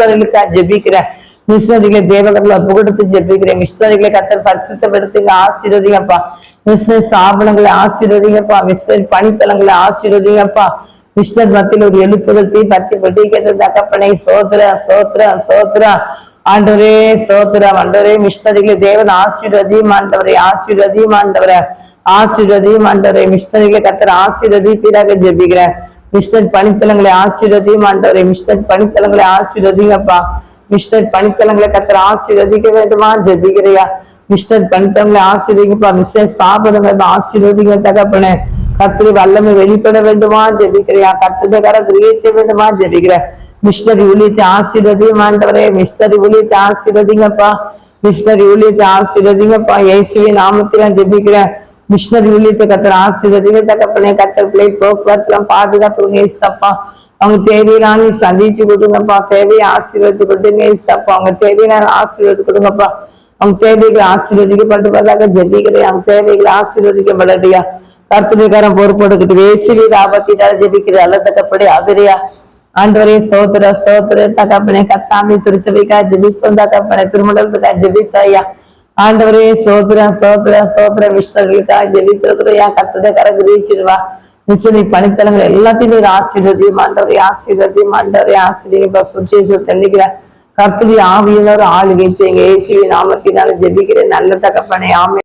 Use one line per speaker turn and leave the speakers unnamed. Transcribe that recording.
மிஸ்டர்களுக்காக ஜெபிக்கிறேன் மிஷினரிகளை தேவகங்களை புகழ்த்து ஜெபிக்கிறேன் மிஷினரிகளை கத்தர் பரிசுத்தப்படுத்துங்க ஆசீர்வதிங்கப்பா மிஷினரி ஸ்தாபனங்களை ஆசீர்வதிங்கப்பா மிஷினரி பணித்தளங்களை ஆசீர்வதிங்கப்பா மிஷினர் மத்தியில் ஒரு எழுப்புதல் தீ பத்தி வெட்டிக்கிறது தகப்பனை சோத்ரா சோத்ரா சோத்ரா ஆண்டவரே சோத்ரா ஆண்டவரே மிஷினரிகளை தேவன் ஆசீர்வதியும் ஆண்டவரை ஆசீர்வதியும் ஆண்டவரே ஆசீர்வதியும் ஆண்டவரே மிஷினரிகளை கத்தர் ஆசீர்வதி பீராக ஜெபிக்கிறேன் மிஸ்டர் பணித்தலங்களை ஆசீர்வதியும் ஆண்டவரை. மிஸ்டர் பணித்தலங்களை ஆசீர்வதிங்கப்பா. மிஸ்டர் பணித்தலங்களை கத்திர ஆசீர்வதிக்க வேண்டுமா? ஜெபிக்கிறையா? மிஸ்டர் பணித்தலங்களை ஆசீர்வதிங்கப்பா. மிஸ்டர் ஸ்தாபனங்களை ஆசீர்வதிங்க தகப்பனே. கத்திரி வல்லமை வெளிப்பட வேண்டுமா? ஜெபிக்கிறியா? கத்துதகர கிரியேச்ச வேண்டுமா? ஜெபிக்கிற. மிஸ்டர் ஊழியத்தை ஆசீர்வதியும் ஆண்டவரே. மிஸ்டர் ஊழியத்தை ஆசீர்வதிங்கப்பா. மிஸ்டர் ஊழியத்தை ஆசீர்வதிங்கப்பா. இயேசுவின் நாமத்தில் ஜெபிக்கிறேன் மிஷினரி உள்ளிட்ட கத்தர் ஆசீர்வதிங்க தகப்பனே கத்தர் பிள்ளை போக்குவரத்துலாம் பாதுகாப்பு ஏசப்பா. அவங்க தேவையான சந்திச்சு கொடுங்கப்பா. தேவையை ஆசீர்வதி கொடுங்க ஏசப்பா. அவங்க தேவையான ஆசீர்வதி கொடுங்கப்பா. அவங்க தேவைகளை ஆசீர்வதிக்கப்பட்டதாக ஜெபிக்கிறேன். அவங்க தேவைகளை ஆசீர்வதிக்கப்படலையா கர்த்தனைக்காரன் பொறுப்போடுக்கிட்டு வேசிவி ஆபத்தினால ஜெபிக்கிற தகப்படி அதிரியா ஆண்டவரே சோதர சோதர தகப்பனே கத்தாமி திருச்சபைக்கா ஜெபித்தோம். தகப்பனே திருமணத்துக்கா ஜெபித்தாயா. ஆண்டவரே சோதர சோதர சோதர விஷ்ணர்களுக்காக ஜெபித்திருக்கிறையா கத்துடைய கரகு ரீச்சிடுவா மிஷனரி பணித்தலங்கள் எல்லாத்தையும் நீர் ஆசீர்வதியும் ஆண்டவரை ஆசீர்வதியும் ஆண்டவரே ஆசீர்வதிப்பா சுச்சேச தெளிக்கிற கர்த்தரி ஆவியினர் ஆளுகை செய்யுங்க. ஏசிவி நாமத்தினால ஜெபிக்கிறேன். நல்ல தகப்பனை ஆமை